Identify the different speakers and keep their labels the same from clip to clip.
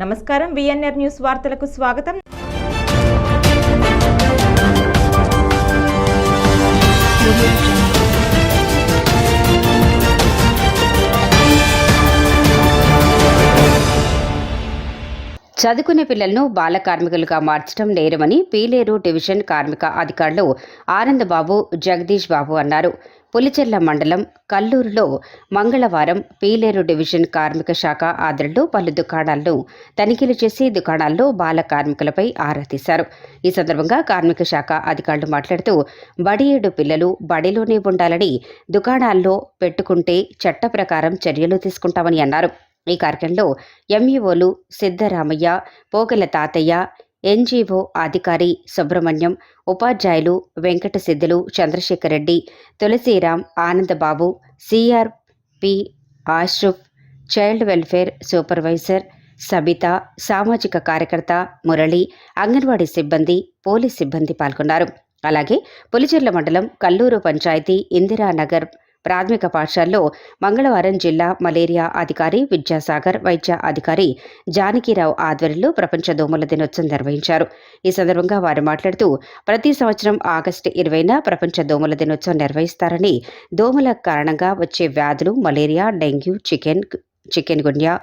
Speaker 1: నమస్కారం VNR news వార్తలకు స్వాగతం.
Speaker 2: చదువుకునే పిల్లలను బాల కార్మికులుగా మార్చడం నేరమని పీలేరు డివిజన్ కార్మిక అధికారులు ఆనందబాబు జగదీష్ బాబు అన్నారు. పులిచెర్ల మండలం కల్లూరులో మంగళవారం పీలేరు డివిజన్ కార్మిక శాఖ ఆధ్వర్యంలో పలు దుకాణాలను తనిఖీలు చేసి దుకాణాల్లో బాల కార్మికులపై ఆరా తీశారు. ఈ సందర్భంగా కార్మిక శాఖ అధికారులు మాట్లాడుతూ బడియేడు పిల్లలు బడిలోనే ఉండాలని దుకాణాల్లో పెట్టుకుంటే చట్ట ప్రకారం చర్యలు తీసుకుంటామని అన్నారు. ఈ కార్యక్రమంలో ఎంఈఓలు సిద్ధరామయ్య పోగల తాతయ్య ఎన్జీఓ అధికారి సుబ్రహ్మణ్యం ఉపాధ్యాయులు Venkata Siddhulu Chandrasekhar Reddy Tulasiram Anandababu CRP Ashraf child welfare supervisor Sabitha సామాజిక కార్యకర్త మురళి అంగన్వాడీ సిబ్బంది పోలీస్ సిబ్బంది పాల్గొన్నారు. అలాగే పులిచెర్ల మండలం కల్లూరు పంచాయతీ ఇందిరానగర్ ప్రాథమిక పాఠశాలలో మంగళవారం జిల్లా మలేరియా అధికారి విద్యాసాగర్ వైద్య అధికారి జానకిరావు ఆధ్వర్యంలో ప్రపంచ దోమల దినోత్సవం నిర్వహించారు. ఈ సందర్భంగా వారు మాట్లాడుతూ ప్రతి సంవత్సరం ఆగస్టు ఇరవైన ప్రపంచ దోమల దినోత్సవం నిర్వహిస్తారని దోమల కారణంగా వచ్చే వ్యాధులు malaria dengue chicken chikungunya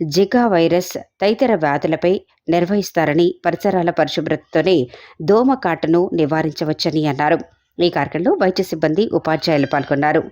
Speaker 2: Zika virus తదితర వ్యాధులపై నిర్వహిస్తారని పరిసరాల పరిశుభ్రతతోనే దోమ కాటును నివారించవచ్చని అన్నారు. ఈ కార్యక్రమంలో వైద్య సిబ్బంది ఉపాధ్యాయులు పాల్గొన్నారు.